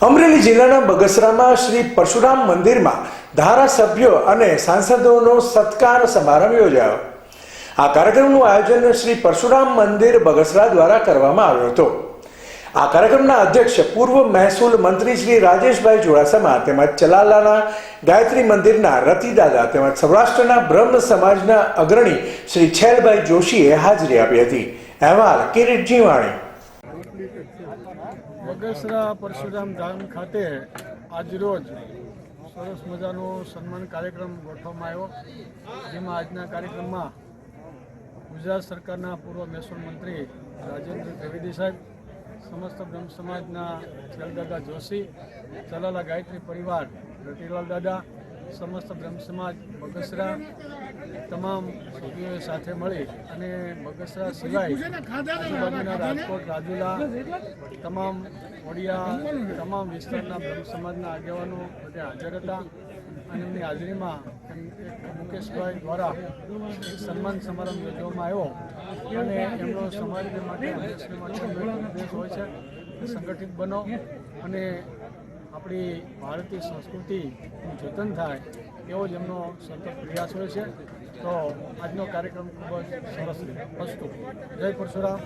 અમરેલી જિલ્લાના બગસરામાં શ્રી પરશુરામ મંદિરમાં ધારાસભ્યો અને સાંસદોનો સત્કાર સમારંભ યોજાયો. આ કાર્યક્રમનું આયોજન શ્રી પરશુરામ મંદિર બગસરા દ્વારા કરવામાં આવ્યો હતો. આ કાર્યક્રમના અધ્યક્ષ પૂર્વ મહેસૂલ મંત્રી શ્રી રાજેશભાઈ ચુડાસમા તેમજ ચલાલાના ગાયત્રી મંદિરના રતિદાદા તેમજ સૌરાષ્ટ્રના બ્રહ્મ સમાજના અગ્રણી શ્રી છેલભાઈ જોશીએ હાજરી આપી હતી. અહેવાલ કિરીટ જીવાણી બગસરા પરશુરામ ધામ ખાતે આજરોજ સરસ મજાનો સન્માન કાર્યક્રમ ગોઠવવામાં આવ્યો. જેમાં આજના કાર્યક્રમમાં ગુજરાત સરકારના પૂર્વ મહેસૂલ મંત્રી રાજેન્દ્ર ત્રિવેદી સાહેબ, સમસ્ત બ્રહ્મ સમાજના જલદાદા જોશી ચલાલા ગાયત્રી પરિવાર રતિલાલ દાદા સમસ્ત બ્રહ્મ સમાજ, બગસરા, તમામ સભ્યોએ સાથે મળી અને બગસરા સિવાય આજુબાજુના રાજકોટ, રાજુલા, તમામ ઓડિયા તમામ વિસ્તારના બ્રહ્મ સમાજના આગેવાનો બધે હાજર હતા અને એમની હાજરીમાં મુકેશભાઈ દ્વારા એક સન્માન સમારંભ યોજવામાં આવ્યો. અને એમનો સમાજ માટે ઉદ્દેશ હોય છે. સંગઠિત બનો અને આપણી ભારતીય સંસ્કૃતિનું જતન થાય એવો જ એમનો સતત પ્રયાસ હોય છે. તો આજનો કાર્યક્રમ ખૂબ જ સરસ અસ્તુ. જય પરશુરામ.